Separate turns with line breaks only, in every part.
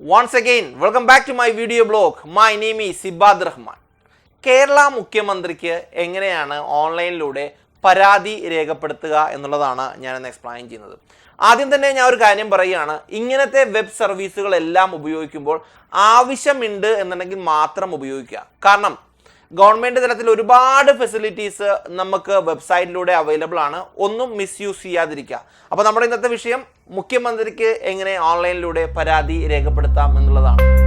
Once again welcome back to my video blog my name is Sibad Rahman Kerala മുഖ്യമന്ത്രിക്ക് എങ്ങനെയാണ് ഓൺലൈനിലൂടെ പരാതി രേഖപ്പെടുത്തുക എന്നുള്ളതാണ് ഞാനിന്ന് എക്സ്പ്ലെയിൻ ചെയ്യുന്നത്. ആദ്യം തന്നെ ഞാൻ ഒരു കാര്യം പറയുകയാണ്. ഇങ്ങനത്തെ വെബ് സർവീസുകളെല്ലാം ഉപയോഗിക്കുമ്പോൾ ആവശ്യമുണ്ട് എന്നുണ്ടെങ്കിൽ മാത്രം ഉപയോഗിക്കുക. കാരണം ഗവൺമെന്റ് തലത്തിൽ ഒരുപാട് ഫെസിലിറ്റീസ് നമുക്ക് വെബ്സൈറ്റിലൂടെ അവൈലബിൾ ആണ്. ഒന്നും മിസ്യൂസ് ചെയ്യാതിരിക്കുക. അപ്പോൾ നമ്മുടെ ഇന്നത്തെ വിഷയം മുഖ്യമന്ത്രിക്ക് എങ്ങനെ ഓൺലൈനിലൂടെ പരാതി രേഖപ്പെടുത്താം എന്നുള്ളതാണ്.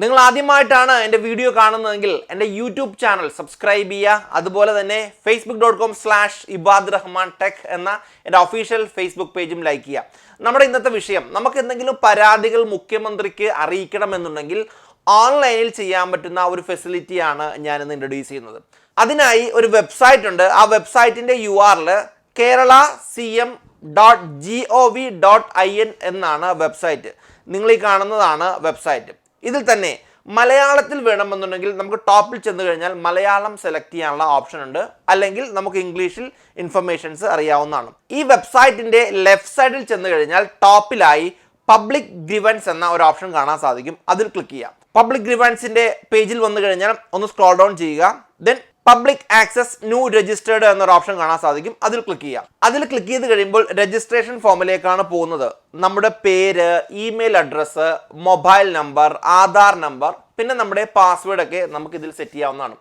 നിങ്ങൾ ആദ്യമായിട്ടാണ് എന്റെ വീഡിയോ കാണുന്നതെങ്കിൽ എന്റെ യൂട്യൂബ് ചാനൽ സബ്സ്ക്രൈബ് ചെയ്യുക. അതുപോലെ തന്നെ Facebook dot com slash Ibad Rahman tech എന്ന എന്റെ ഒഫീഷ്യൽ ഫേസ്ബുക്ക് പേജും ലൈക്ക് ചെയ്യുക. നമ്മുടെ ഇന്നത്തെ വിഷയം നമുക്ക് എന്തെങ്കിലും പരാതികൾ മുഖ്യമന്ത്രിക്ക് അറിയിക്കണമെന്നുണ്ടെങ്കിൽ ഓൺലൈനിൽ ചെയ്യാൻ പറ്റുന്ന ഒരു ഫെസിലിറ്റിയാണ് ഞാനിന്ന് ഇൻട്രൊഡ്യൂസ് ചെയ്യുന്നത്. അതിനായി ഒരു വെബ്സൈറ്റ് ഉണ്ട്. ആ വെബ്സൈറ്റിന്റെ യു ആറിൽ Kerala C M dot G O V dot I N എന്നാണ് വെബ്സൈറ്റ് നിങ്ങൾ ഈ കാണുന്നതാണ് വെബ്സൈറ്റ് ഇതിൽ തന്നെ മലയാളത്തിൽ വേണമെന്നുണ്ടെങ്കിൽ നമുക്ക് ടോപ്പിൽ ചെന്ന് കഴിഞ്ഞാൽ മലയാളം സെലക്ട് ചെയ്യാനുള്ള ഓപ്ഷൻ ഉണ്ട്. അല്ലെങ്കിൽ നമുക്ക് ഇംഗ്ലീഷിൽ ഇൻഫർമേഷൻസ് അറിയാവുന്നതാണ്. ഈ വെബ്സൈറ്റിന്റെ ലെഫ്റ്റ് സൈഡിൽ ചെന്ന് കഴിഞ്ഞാൽ ടോപ്പിലായി പബ്ലിക് ഗ്രിവൻസ് എന്ന ഒരു ഓപ്ഷൻ കാണാൻ സാധിക്കും. അതിൽ ക്ലിക്ക് ചെയ്യാം. പബ്ലിക് ഗ്രിവൻസിന്റെ പേജിൽ വന്നു കഴിഞ്ഞാൽ ഒന്ന് സ്ക്രോൾ ഡൗൺ ചെയ്യുക. Then public access new registered എന്നൊരു ഓപ്ഷൻ കാണാൻ സാധിക്കും. അതിൽ ക്ലിക്ക് ചെയ്യാം. അതിൽ ക്ലിക്ക് ചെയ്ത് കഴിയുമ്പോൾ രജിസ്ട്രേഷൻ ഫോമിലേക്കാണ് പോകുന്നത്. നമ്മുടെ പേര് email address mobile number Aadhaar number പിന്നെ നമ്മുടെ പാസ്വേഡ് ഒക്കെ നമുക്ക് ഇതിൽ സെറ്റ് ചെയ്യാവുന്നതാണ്.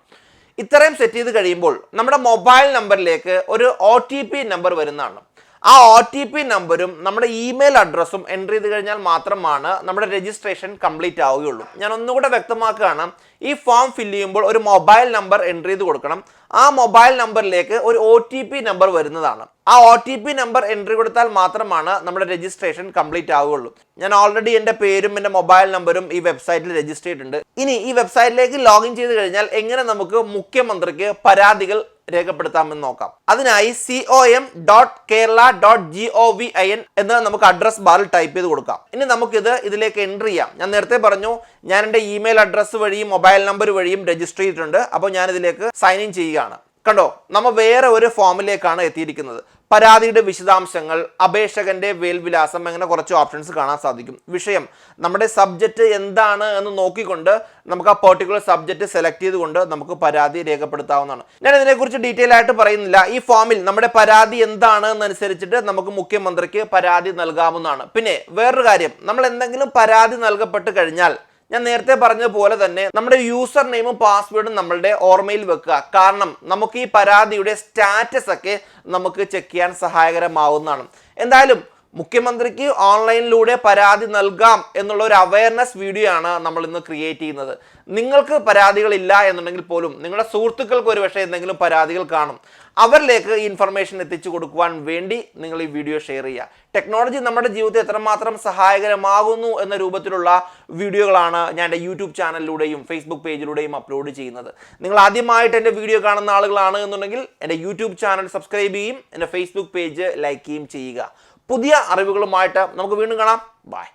ഇത്രയും സെറ്റ് ചെയ്ത് കഴിയുമ്പോൾ നമ്മുടെ മൊബൈൽ നമ്പറിലേക്ക് ഒരു ഒ നമ്പർ വരുന്നതാണ്. ആ ഒ ടി പി നമ്പരും നമ്മുടെ ഇമെയിൽ അഡ്രസ്സും എന്റർ ചെയ്ത് കഴിഞ്ഞാൽ മാത്രമാണ് നമ്മുടെ രജിസ്ട്രേഷൻ കംപ്ലീറ്റ് ആവുകയുള്ളൂ. ഞാൻ ഒന്നുകൂടെ വ്യക്തമാക്കുകയാണ് ഈ ഫോം ഫില്ല് ചെയ്യുമ്പോൾ ഒരു മൊബൈൽ നമ്പർ എന്റർ ചെയ്ത് കൊടുക്കണം. ആ മൊബൈൽ നമ്പറിലേക്ക് ഒരു ഒ ടി പി നമ്പർ വരുന്നതാണ്. ആ O T P number entry കൊടുത്താൽ മാത്രമാണ് നമ്മുടെ രജിസ്ട്രേഷൻ കംപ്ലീറ്റ് ആവുകയുള്ളൂ. ഞാൻ ഓൾറെഡി എന്റെ പേരും എന്റെ മൊബൈൽ നമ്പറും ഈ വെബ്സൈറ്റിൽ രജിസ്റ്റർ ചെയ്തിട്ടുണ്ട്. ഇനി ഈ വെബ്സൈറ്റിലേക്ക് ലോഗിൻ ചെയ്ത് കഴിഞ്ഞാൽ എങ്ങനെ നമുക്ക് മുഖ്യമന്ത്രിക്ക് പരാതികൾ രേഖപ്പെടുത്താമെന്ന് നോക്കാം. അതിനായി C O M dot Kerala dot G O V I N എന്ന് നമുക്ക് അഡ്രസ് ബാറിൽ ടൈപ്പ് ചെയ്ത് കൊടുക്കാം. ഇനി നമുക്കിത് ഇതിലേക്ക് എൻട്രി ചെയ്യാം. ഞാൻ നേരത്തെ പറഞ്ഞു ഞാൻ എന്റെ ഇമെയിൽ അഡ്രസ്സ് വഴിയും മൊബൈൽ നമ്പർ വഴിയും രജിസ്റ്റർ ചെയ്തിട്ടുണ്ട്. അപ്പോൾ ഞാൻ ഇതിലേക്ക് സൈൻ ഇൻ ചെയ്യുകയാണ്. കണ്ടോ നമ്മൾ വേറെ ഒരു ഫോമിലേക്കാണ് എത്തിയിരിക്കുന്നത്. പരാതിയുടെ വിശദാംശങ്ങൾ അപേക്ഷകന്റെ വേൽവിലാസം അങ്ങനെ കുറച്ച് ഓപ്ഷൻസ് കാണാൻ സാധിക്കും. വിഷയം നമ്മുടെ സബ്ജക്റ്റ് എന്താണ് എന്ന് നോക്കിക്കൊണ്ട് നമുക്ക് ആ പെർട്ടിക്കുലർ സബ്ജക്റ്റ് സെലക്ട് ചെയ്തുകൊണ്ട് നമുക്ക് പരാതി രേഖപ്പെടുത്താവുന്നതാണ്. ഞാൻ ഇതിനെക്കുറിച്ച് ഡീറ്റെയിൽ ആയിട്ട് പറയുന്നില്ല. ഈ ഫോമിൽ നമ്മുടെ പരാതി എന്താണ് എന്നനുസരിച്ചിട്ട് നമുക്ക് മുഖ്യമന്ത്രിക്ക് പരാതി നൽകാവുന്നതാണ്. പിന്നെ വേറൊരു കാര്യം നമ്മൾ എന്തെങ്കിലും പരാതി നൽകപ്പെട്ട് കഴിഞ്ഞാൽ ഞാൻ നേരത്തെ പറഞ്ഞതുപോലെ പോലെ തന്നെ നമ്മുടെ യൂസർ നെയിമും പാസ്വേഡും നമ്മളുടെ ഓർമ്മയിൽ വെക്കുക. കാരണം നമുക്ക് ഈ പരാതിയുടെ സ്റ്റാറ്റസ് ഒക്കെ നമുക്ക് ചെക്ക് ചെയ്യാൻ സഹായകരമാവുന്നതാണ്. എന്തായാലും മുഖ്യമന്ത്രിക്ക് ഓൺലൈനിലൂടെ പരാതി നൽകാം എന്നുള്ള ഒരു അവയർനെസ് വീഡിയോ ആണ് നമ്മൾ ഇന്ന് ക്രിയേറ്റ് ചെയ്യുന്നത്. നിങ്ങൾക്ക് പരാതികളില്ല എന്നുണ്ടെങ്കിൽ പോലും നിങ്ങളുടെ സുഹൃത്തുക്കൾക്ക് ഒരു പക്ഷേ എന്തെങ്കിലും പരാതികൾ കാണും. അവരിലേക്ക് ഈ ഇൻഫർമേഷൻ എത്തിച്ചു കൊടുക്കുവാൻ വേണ്ടി നിങ്ങൾ ഈ വീഡിയോ ഷെയർ ചെയ്യുക. ടെക്നോളജി നമ്മുടെ ജീവിതത്തെ എത്രമാത്രം സഹായകരമാകുന്നു എന്ന രൂപത്തിലുള്ള വീഡിയോകളാണ് ഞാൻ എന്റെ യൂട്യൂബ് ചാനലിലൂടെയും ഫേസ്ബുക്ക് പേജിലൂടെയും അപ്ലോഡ് ചെയ്യുന്നത്. നിങ്ങൾ ആദ്യമായിട്ട് എന്റെ വീഡിയോ കാണുന്ന ആളുകളാണ് എന്നുണ്ടെങ്കിൽ എന്റെ യൂട്യൂബ് ചാനൽ സബ്സ്ക്രൈബ് ചെയ്യും എന്റെ ഫേസ്ബുക്ക് പേജ് ലൈക്ക് ചെയ്യുകയും ചെയ്യുക. പുതിയ അറിവുകളുമായിട്ട് നമുക്ക് വീണ്ടും കാണാം. ബൈ